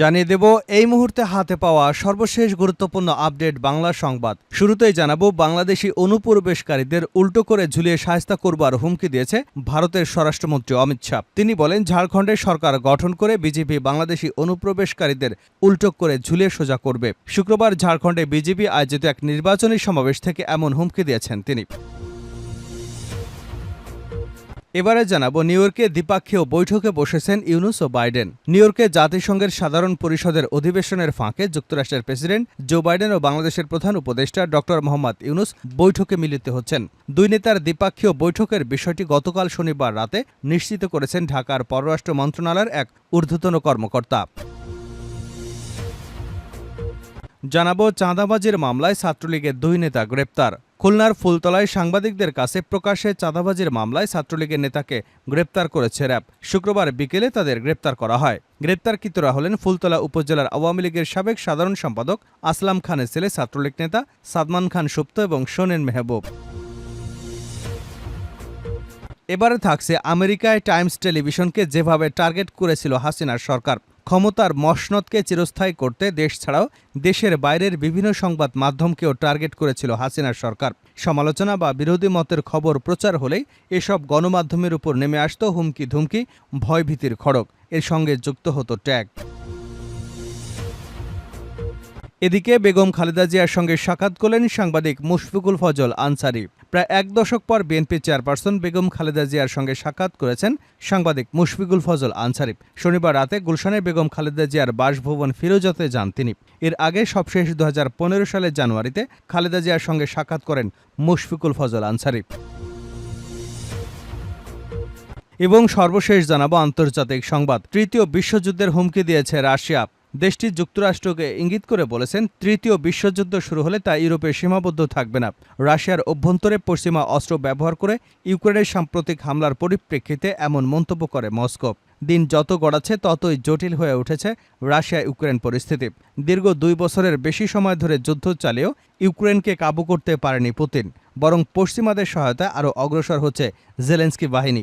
জানিয়ে দেব, এই মুহূর্তে হাতে পাওয়া সর্বশেষ গুরুত্বপূর্ণ আপডেট বাংলা সংবাদ। শুরুতেই জানাব, বাংলাদেশি অনুপ্রবেশকারীদের উল্টো করে ঝুলিয়ে সাহস্তা করবার হুমকি দিয়েছে ভারতের স্বরাষ্ট্রমন্ত্রী অমিত শাহ। তিনি বলেন, ঝাড়খণ্ডে সরকার গঠন করে বিজেপি বাংলাদেশি অনুপ্রবেশকারীদের উল্টো করে ঝুলিয়ে সোজা করবে। শুক্রবার ঝাড়খণ্ডে বিজেপি আয়োজিত এক নির্বাচনী সমাবেশ থেকে এমন হুমকি দিয়েছেন তিনি। এবারে জানাব নিউ ইয়র্কে দ্বিপাক্ষীয় বৈঠকে বসেছেন ইউনুস ও বাইডেন। নিউ ইয়র্কে জাতিসংঘের সাধারণ পরিষদের অধিবেশনের ফাঁকে যুক্তরাষ্ট্রের প্রেসিডেন্ট জো বাইডেন ও বাংলাদেশের প্রধান উপদেষ্টা ড মোহাম্মদ ইউনুস বৈঠকে মিলিত হচ্ছেন। দুই নেতার দ্বিপাক্ষীয় বৈঠকের বিষয়টি গতকাল শনিবার রাতে নিশ্চিত করেছেন ঢাকার পররাষ্ট্র মন্ত্রণালয়ের এক ঊর্ধ্বতন কর্মকর্তা। জানাব চাঁদাবাজির মামলায় ছাত্রলীগের দুই নেতা গ্রেপ্তার। খুলনার ফুলতলায় সাংবাদিকদের কাছে প্রকাশ্যে চাঁদাবাজির মামলায় ছাত্রলীগের নেতাকে গ্রেপ্তার করেছে র্যাব। শুক্রবার বিকেলে তাদের গ্রেপ্তার করা হয়। গ্রেপ্তারকৃতরা হলেন ফুলতলা উপজেলার আওয়ামী লীগের সাবেক সাধারণ সম্পাদক আসলাম খানের ছেলে, ছাত্রলীগ নেতা সাদমান খান সুপ্ত এবং সোনেন মেহবুব। এবারে থাকছে আমেরিকায় টাইমস টেলিভিশনকে যেভাবে টার্গেট করেছিল হাসিনার সরকার। ক্ষমতার মসনদকে চিরস্থায়ী করতে দেশ ছাড়াও দেশের বাইরের বিভিন্ন সংবাদ মাধ্যমকেও টার্গেট করেছিল হাসিনার সরকার। সমালোচনা বা বিরোধী মতের খবর প্রচার হলেই এসব গণমাধ্যমের উপর নেমে আসত হুমকি ধুমকি, ভয়ভীতির খড়ক এর সঙ্গে যুক্ত হতো ট্যাগ। এদিকে বেগম খালেদা জিয়ার সঙ্গে সাক্ষাৎ করলেন সাংবাদিক মুশফিকুল ফজল আনসারি। প্রায় এক দশক পর বিএনপি চেয়ারপারসন বেগম খালেদা জিয়ার সঙ্গে সাক্ষাৎ করেছেন সাংবাদিক মুশফিকুল ফজল আনসারি। শনিবার রাতে গুলশানে বেগম খালেদা জিয়ার বাসভবন ফিরোজতে যান তিনি। এর আগে সবশেষ দু হাজার পনেরো সালের জানুয়ারিতে খালেদা জিয়ার সঙ্গে সাক্ষাৎ করেন মুশফিকুল ফজল আনসারি। এবং সর্বশেষ জানাব আন্তর্জাতিক সংবাদ। তৃতীয় বিশ্বযুদ্ধের হুমকি দিয়েছে রাশিয়া। দেশটি যুক্তরাষ্ট্রকে ইঙ্গিত করে বলেছেন, তৃতীয় বিশ্বযুদ্ধ শুরু হলে তা ইউরোপে সীমাবদ্ধ থাকবে না। রাশিয়ার অভ্যন্তরে পশ্চিমা অস্ত্র ব্যবহার করে ইউক্রেনের সাম্প্রতিক হামলার পরিপ্রেক্ষিতে এমন মন্তব্য করে মস্কো। দিন যত গড়াচ্ছে, ততই জটিল হয়ে উঠেছে রাশিয়া ইউক্রেন পরিস্থিতি। দীর্ঘ দুই বছরের বেশি সময় ধরে যুদ্ধ চালিয়েও ইউক্রেনকে কাবু করতে পারেনি পুতিন, বরং পশ্চিমাদের সহায়তায় আরও অগ্রসর হচ্ছে জেলেন্সকি বাহিনী।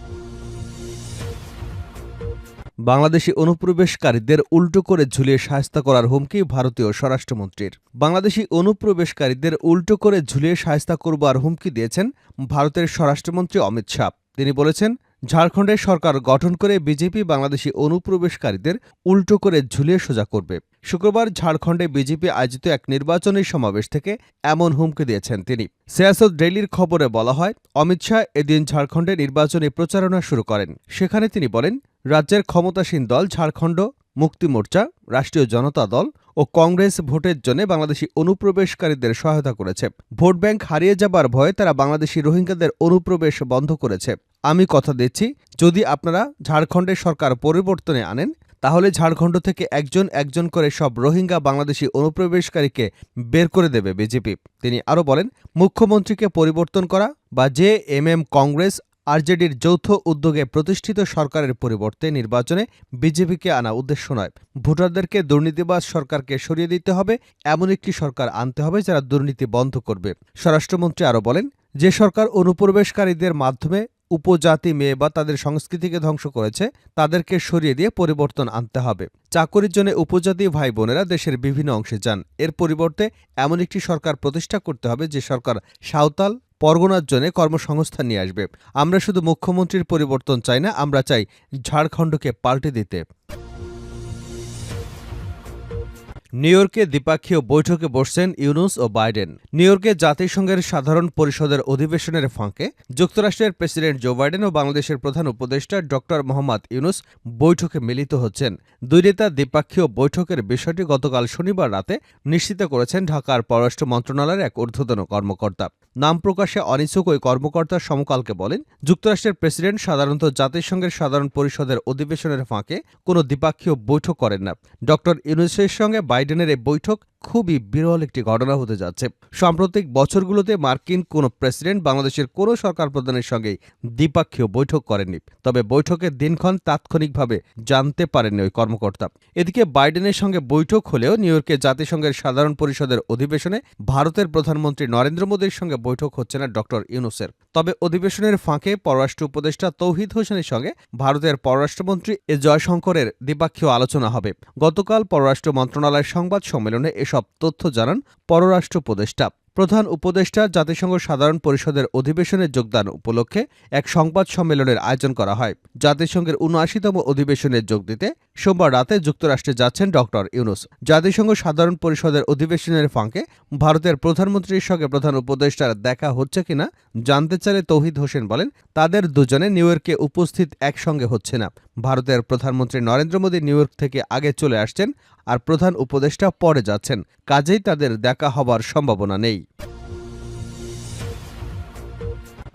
বাংলাদেশি অনুপ্রবেশকারীদের উল্টো করে ঝুলিয়ে সাহস্তা করার হুমকি ভারতীয় স্বরাষ্ট্রমন্ত্রীর। বাংলাদেশি অনুপ্রবেশকারীদের উল্টো করে ঝুলিয়ে সাহস্তা করবার হুমকি দিয়েছেন ভারতের স্বরাষ্ট্রমন্ত্রী অমিত শাহ। তিনি বলেছেন, ঝাড়খণ্ডে সরকার গঠন করে বিজেপি বাংলাদেশি অনুপ্রবেশকারীদের উল্টো করে ঝুলিয়ে সোজা করবে। শুক্রবার ঝাড়খণ্ডে বিজেপি আয়োজিত এক নির্বাচনী সমাবেশ থেকে এমন হুমকি দিয়েছেন তিনি। সিয়াসত ডেইলির খবরে বলা হয়, অমিত শাহ এদিন ঝাড়খণ্ডে নির্বাচনী প্রচারণা শুরু করেন। সেখানে তিনি বলেন, রাজ্যের ক্ষমতাসীন দল ঝাড়খণ্ড, মুক্তি মোর্চা, রাষ্ট্রীয় জনতা দল ও কংগ্রেস ভোটের জন্য বাংলাদেশি অনুপ্রবেশকারীদের সহায়তা করেছে। ভোট ব্যাংক হারিয়ে যাবার ভয়ে তারা বাংলাদেশি রোহিঙ্গাদের অনুপ্রবেশ বন্ধ করেছে। আমি কথা দিচ্ছি, যদি আপনারা ঝাড়খণ্ডের সরকার পরিবর্তনে আনেন তাহলে ঝাড়খণ্ড থেকে একজন একজন করে সব রোহিঙ্গা বাংলাদেশি অনুপ্রবেশকারীকে বের করে দেবে বিজেপি। তিনি আরও বলেন, মুখ্যমন্ত্রীকে পরিবর্তন করা বা জে এম এম কংগ্রেস আরজেডির যৌথ উদ্যোগে প্রতিষ্ঠিত সরকারের পরিবর্তে নির্বাচনে বিজেপিকে আনা উদ্দেশ্য নয়। ভোটারদেরকে দুর্নীতিবাজ সরকারকে সরিয়ে দিতে হবে, এমন একটি সরকার আনতে হবে যারা দুর্নীতি বন্ধ করবে। স্বরাষ্ট্রমন্ত্রী আরও বলেন, যে সরকার অনুপ্রবেশকারীদের মাধ্যমে উপজাতি মেয়ে বা তাদের সংস্কৃতিকে ধ্বংস করেছে, তাদেরকে সরিয়ে দিয়ে পরিবর্তন আনতে হবে। চাকরির জন্য উপজাতি ভাই বোনেরা দেশের বিভিন্ন অংশে যান। এর পরিবর্তে এমন একটি সরকার প্রতিষ্ঠা করতে হবে যে সরকার সাঁওতাল পরগনার জন্য কর্মসংস্থান নিয়ে আসবে। আমরা শুধু মুখ্যমন্ত্রীর পরিবর্তন চাই না, আমরা চাই ঝাড়খণ্ডকে পাল্টে দিতে। নিউ ইয়র্কে দ্বিপাক্ষীয় বৈঠকে বসছেন ইউনুস ও বাইডেন। নিউ ইয়র্কে জাতিসংঘের সাধারণ পরিষদের অধিবেশনের ফাঁকে যুক্তরাষ্ট্রের প্রেসিডেন্ট জো বাইডেন ও বাংলাদেশের প্রধান উপদেষ্টা ড মোহাম্মদ ইউনুস বৈঠকে মিলিত হচ্ছেন। দুই নেতা দ্বিপাক্ষীয় বৈঠকের বিষয়টি গতকাল শনিবার রাতে নিশ্চিত করেছেন ঢাকার পররাষ্ট্র মন্ত্রণালয়ের এক ঊর্ধ্বতন কর্মকর্তা। নাম প্রকাশে অনিচ্ছুক ওই কর্মকর্তা সমকালকে বলেন, যুক্তরাষ্ট্রের প্রেসিডেন্ট সাধারণত জাতিসংঘের সাধারণ পরিষদের অধিবেশনের ফাঁকে কোনো দ্বিপাক্ষীয় বৈঠক করেন না। ড ইউনুসের সঙ্গে বাইডেনের এই বৈঠক খুবই বিরল একটি ঘটনা হতে যাচ্ছে। সাম্প্রতিক বছরগুলোতে মার্কিন কোনো প্রেসিডেন্ট বাংলাদেশের কোনো সরকার প্রধানের সঙ্গেই দ্বিপাক্ষীয় বৈঠক করেননি। তবে বৈঠকের দিনক্ষণ তাৎক্ষণিকভাবে জানতে পারেননি ওই কর্মকর্তা। এদিকে বাইডেনের সঙ্গে বৈঠক হলেও নিউ ইয়র্কে জাতিসংঘের সাধারণ পরিষদের অধিবেশনে ভারতের প্রধানমন্ত্রী নরেন্দ্র মোদীর সঙ্গে বৈঠক হচ্ছে না ডক্টর ইউনুসের। তবে অধিবেশনের ফাঁকে পররাষ্ট্র উপদেষ্টা তৌহিদ হোসেনের সঙ্গে ভারতের পররাষ্ট্রমন্ত্রী এ জয়শঙ্করের দ্বিপাক্ষীয় আলোচনা হবে। গতকাল পররাষ্ট্র মন্ত্রণালয়ের সংবাদ সম্মেলনে এসব তথ্য জানান পররাষ্ট্র উপদেষ্টা। প্রধান উপদেষ্টা জাতিসংঘ সাধারণ পরিষদের অধিবেশনে যোগদান উপলক্ষে এক সংবাদ সম্মেলনের আয়োজন করা হয়। জাতিসংঘের উনআশিতম অধিবেশনে যোগ দিতে সোমবার রাতে যুক্তরাষ্ট্রে যাচ্ছেন ডক্টর ইউনুস। জাতিসংঘ সাধারণ পরিষদের অধিবেশনের ফাঁকে ভারতের প্রধানমন্ত্রীর সঙ্গে প্রধান উপদেষ্টার দেখা হচ্ছে কিনা জানতে চাইলে তৌহিদ হোসেন বলেন, তাদের দুজনে নিউ ইয়র্কে উপস্থিত একসঙ্গে হচ্ছে না। ভারতের প্রধানমন্ত্রী নরেন্দ্র মোদী নিউ ইয়র্ক থেকে আগে চলে আসছেন আর প্রধান উপদেষ্টা পরে যাচ্ছেন। কাজেই তাদের দেখা হবার সম্ভাবনা নেই।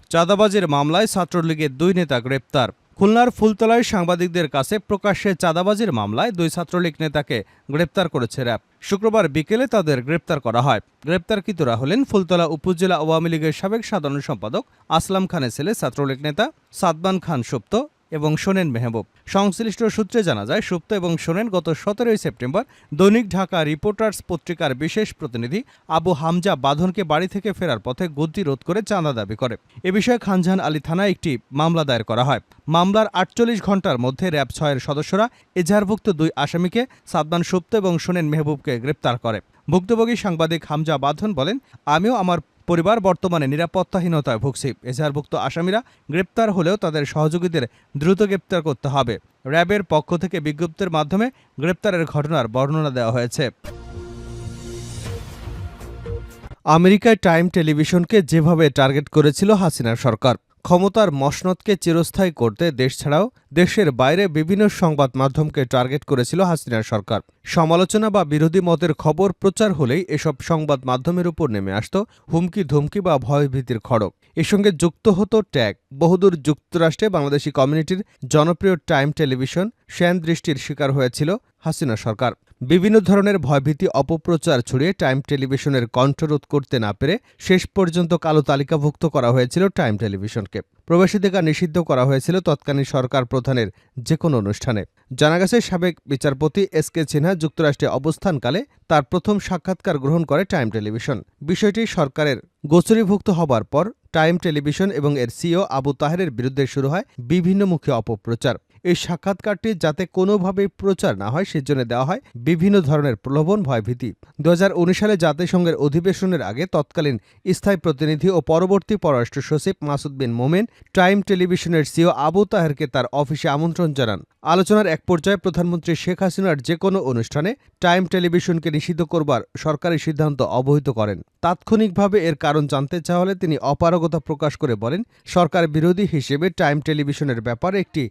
চাঁদাবাজির মামলায় ছাত্রলীগের দুই নেতা গ্রেপ্তার। খুলনার ফুলতলায় সাংবাদিকদের কাছে প্রকাশ্যে চাঁদাবাজির মামলায় দুই ছাত্রলীগ নেতাকে গ্রেপ্তার করেছে র্যাব। শুক্রবার বিকেলে তাদের গ্রেপ্তার করা হয়। গ্রেপ্তারকৃতরা হলেন ফুলতলা উপজেলা আওয়ামী লীগের সাবেক সাধারণ সম্পাদক আসলাম খানের ছেলে ছাত্রলীগ নেতা সাদমান খান সুপ্ত এবং সোনেন মেহবুব। সংশ্লিষ্ট সূত্রে জানা যায়, সুপ্ত এবং সোনেন গত সতেরোই সেপ্টেম্বর দৈনিক ঢাকা রিপোর্টার্স পত্রিকার বিশেষ প্রতিনিধি আবু হামজা বাঁধনকে বাড়ি থেকে ফেরার পথে গতি রোধ করে চাঁদা দাবি করে। এ বিষয়ে খানজাহান আলী থানায় একটি মামলা দায়ের করা হয়। মামলার আটচল্লিশ ঘণ্টার মধ্যে র্যাব ছয়ের সদস্যরা এজাহারভুক্ত দুই আসামিকে সাদমান সুপ্ত এবং সোনেন মেহবুবকে গ্রেপ্তার করে। ভুক্তভোগী সাংবাদিক হামজা বাঁধন বলেন, আমিও আমার পরিবার বর্তমানে নিরাপত্তাহীনতায় ভুগছে। এজাহারভুক্ত আসামিরা গ্রেপ্তার হলেও তাদের সহযোগীদের দ্রুত গ্রেপ্তার করতে হবে। র্যাবের পক্ষ থেকে বিজ্ঞপ্তির মাধ্যমে গ্রেপ্তারের ঘটনার বর্ণনা দেওয়া হয়েছে। আমেরিকায় টাইম টেলিভিশনকে যেভাবে টার্গেট করেছিল হাসিনা সরকার ক্ষমতার মসনদকে চিরস্থায়ী করতে দেশ ছাড়াও দেশের বাইরে বিভিন্ন সংবাদ মাধ্যমকে টার্গেট করেছিল হাসিনার সরকার। সমালোচনা বা বিরোধী মতের খবর প্রচার হলেই এসব সংবাদ মাধ্যমের উপর নেমে আসত হুমকি ধুমকি বা ভয়ভীতির খড়ক এর সঙ্গে যুক্ত হতো ট্যাগ। বহুদূর যুক্তরাষ্ট্রে বাংলাদেশি কমিউনিটির জনপ্রিয় টাইম টেলিভিশন শ্যান দৃষ্টির শিকার হয়েছিল হাসিনা সরকার। বিভিন্ন ধরনের ভয়ভীতি, অপপ্রচার ছড়িয়ে টাইম টেলিভিশনের কণ্ঠরোধ করতে না পেরে শেষ পর্যন্ত কালো তালিকাভুক্ত করা হয়েছিল টাইম টেলিভিশনকে। প্রবেশাধিকার নিষিদ্ধ করা হয়েছিল তৎকালীন সরকার প্রধানের যে কোনো অনুষ্ঠানে। জানা গেছে, সাবেক বিচারপতি এস কে সিনহা যুক্তরাষ্ট্রে অবস্থানকালে তার প্রথম সাক্ষাৎকার গ্রহণ করে টাইম টেলিভিশন। বিষয়টি সরকারের গোচরীভুক্ত হবার পর টাইম টেলিভিশন এবং এর সিও আবু তাহেরের বিরুদ্ধে শুরু হয় বিভিন্নমুখী অপপ্রচার। এই সাক্ষাৎকারটি যাতে কোনোভাবেই প্রচার না হয়, সেজন্য দেওয়া হয় বিভিন্ন ধরনের প্রলোভন, ভয়ভীতি। দু হাজার উনিশ সালে জাতিসংঘের অধিবেশনের আগে তৎকালীন স্থায়ী প্রতিনিধি ও পরবর্তী পররাষ্ট্র সচিব Masud bin Momen, time television CEO Abu তাহেরকে তার অফিসে আমন্ত্রণ জানান। আলোচনার এক পর্যায়ে প্রধানমন্ত্রী শেখ হাসিনার যে কোনো অনুষ্ঠানে টাইম টেলিভিশনকে নিষিদ্ধ করবার সরকারি সিদ্ধান্ত অবহিত করেন। তাৎক্ষণিকভাবে এর কারণ জানতে চাওয়া হলে তিনি অপারগতা প্রকাশ করে বলেন, সরকার বিরোধী হিসেবে টাইম টেলিভিশনের ব্যাপারে একটি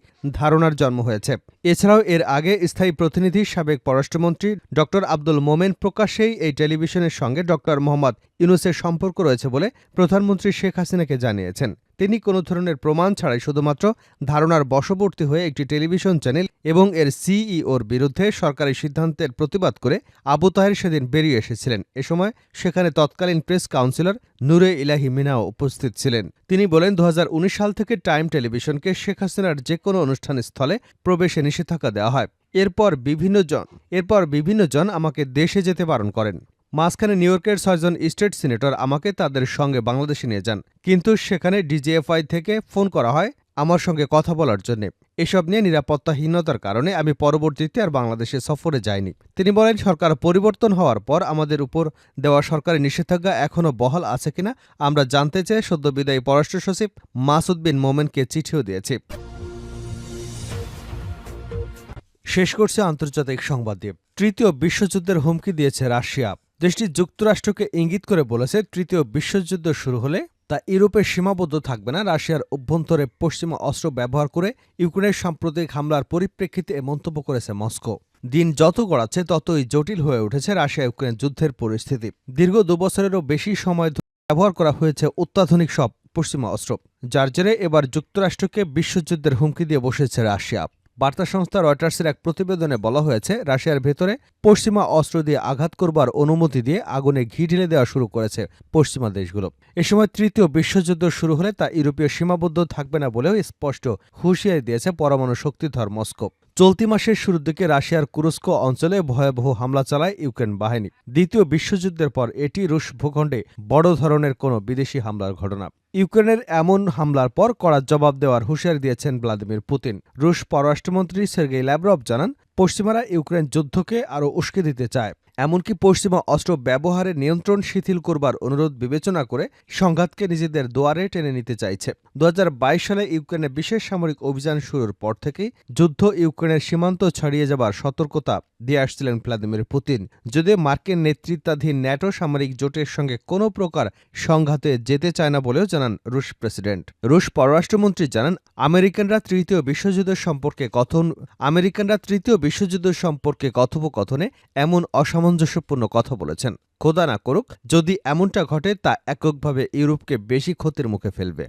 ধারণার জন্ম হয়েছে। এছাড়াও এর আগে স্থায়ী প্রতিনিধি, সাবেক পররাষ্ট্রমন্ত্রী ড. আব্দুল মোমেন প্রকাশ্যেই এই টেলিভিশনের সঙ্গে ড. মোহাম্মদ ইউনুসের সম্পর্ক রয়েছে বলে প্রধানমন্ত্রী শেখ হাসিনাকে জানিয়েছেন। তিনি কোনো ধরনের প্রমাণ ছাড়াই শুধুমাত্র ধারণার বশবর্তী হয়ে একটি টেলিভিশন চ্যানেল এবং এর সিইওর বিরুদ্ধে সরকারি সিদ্ধান্তের প্রতিবাদ করে আবু তাহের সেদিন বেরিয়ে এসেছিলেন। এ সময় সেখানে তৎকালীন প্রেস কাউন্সিলর নূরে ইলাহি মিনাও উপস্থিত ছিলেন। তিনি বলেন দু হাজার উনিশ সাল থেকে টাইম টেলিভিশনকে শেখ হাসিনার যে কোনো অনুষ্ঠান স্থলে প্রবেশে নিষেধাজ্ঞা দেওয়া হয়। এরপর বিভিন্ন জন, এরপর বিভিন্ন জন আমাকে দেশে যেতে বারণ করেন। মাঝখানে নিউ ইয়র্কের ছয়জন স্টেট সিনেটর আমাকে তাদের সঙ্গে বাংলাদেশে নিয়ে যান। কিন্তু সেখানে ডিজিএফআই থেকে ফোন করা হয় আমার সঙ্গে কথা বলার জন্য। এসব নিয়ে নিরাপত্তাহীনতার কারণে আমি পরবর্তীতে আর বাংলাদেশে সফরে যাইনি। তিনি বলেন, সরকার পরিবর্তন হওয়ার পর আমাদের উপর দেওয়া সরকারি নিষেধাজ্ঞা এখনও বহাল আছে কিনা, আমরা জানতে চেয়ে সদ্য বিদায়ী পররাষ্ট্র সচিব মাসুদ বিন মোমেনকে চিঠিও দিয়েছি। শেষ করছে আন্তর্জাতিক সংবাদ দিয়ে তৃতীয় বিশ্বযুদ্ধের হুমকি দিয়েছে রাশিয়া। দেশটি যুক্তরাষ্ট্রকে ইঙ্গিত করে বলেছে, তৃতীয় বিশ্বযুদ্ধ শুরু হলে তা ইউরোপে সীমাবদ্ধ থাকবে না। রাশিয়ার অভ্যন্তরে পশ্চিমা অস্ত্র ব্যবহার করে ইউক্রেনের সাম্প্রতিক হামলার পরিপ্রেক্ষিতে এ মন্তব্য করেছে মস্কো। দিন যত গড়াচ্ছে, ততই জটিল হয়ে উঠেছে রাশিয়া ইউক্রেন যুদ্ধের পরিস্থিতি। দীর্ঘ দুবছরেরও বেশি সময় ব্যবহার করা হয়েছে অত্যাধুনিক সব পশ্চিমা অস্ত্র, যার জেরে এবার যুক্তরাষ্ট্রকে বিশ্বযুদ্ধের হুমকি দিয়ে বসেছে রাশিয়া। বার্তা সংস্থা রয়টার্সের এক প্রতিবেদনে বলা হয়েছে, রাশিয়ার ভেতরে পশ্চিমা অস্ত্র দিয়ে আঘাত করবার অনুমতি দিয়ে আগুনে ঘি ঢেলে দেওয়া শুরু করেছে পশ্চিমা দেশগুলো। এ সময় তৃতীয় বিশ্বযুদ্ধ শুরু হলে তা ইউরোপীয় সীমাবদ্ধ থাকবে না বলেও স্পষ্ট হুঁশিয়ারি দিয়েছে পরমাণু শক্তিধর মস্কো। চলতি মাসের শুরুর দিকে রাশিয়ার কুরস্ক অঞ্চলে ভয়াবহ হামলা চালায় ইউক্রেন বাহিনী। দ্বিতীয় বিশ্বযুদ্ধের পর এটি রুশ ভূখণ্ডে বড় ধরনের কোনো বিদেশি হামলার ঘটনা। ইউক্রেনের এমন হামলার পর কড়া জবাব দেওয়ার হুঁশিয়ারি দিয়েছেন ভ্লাদিমির পুতিন। রুশ পররাষ্ট্রমন্ত্রী সের্গেই ল্যাভরভ জানান, পশ্চিমারা ইউক্রেন যুদ্ধকে আরও উস্কে দিতে চায়। এমনকি পশ্চিমা অস্ত্র ব্যবহারে নিয়ন্ত্রণ শিথিল করবার অনুরোধ বিবেচনা করে সংঘাতকে নিজেদের দোয়ারে টেনে নিতে চাইছে। দু হাজার বাইশ সালে ইউক্রেনে বিশেষ সামরিক অভিযান শুরুর পর থেকেই যুদ্ধ ইউক্রেনের সীমান্ত ছাড়িয়ে যাবার সতর্কতা দিয়ে আসছিলেন ভ্লাদিমির পুতিন। যদিও মার্কিন নেতৃত্বাধীন ন্যাটো সামরিক জোটের সঙ্গে কোনো প্রকার সংঘাতে যেতে চায় না বলেও জানান রুশ প্রেসিডেন্ট। রুশ পররাষ্ট্রমন্ত্রী জানান, আমেরিকানরা তৃতীয় বিশ্বযুদ্ধ সম্পর্কে কথন, আমেরিকানরা তৃতীয় বিশ্বযুদ্ধ সম্পর্কে কথোপকথনে এমন অসামঞ্জস্যপূর্ণ কথা বলেছেন। খোদা না করুক, যদি এমনটা ঘটে, তা এককভাবে ইউরোপকে বেশি ক্ষতির মুখে ফেলবে।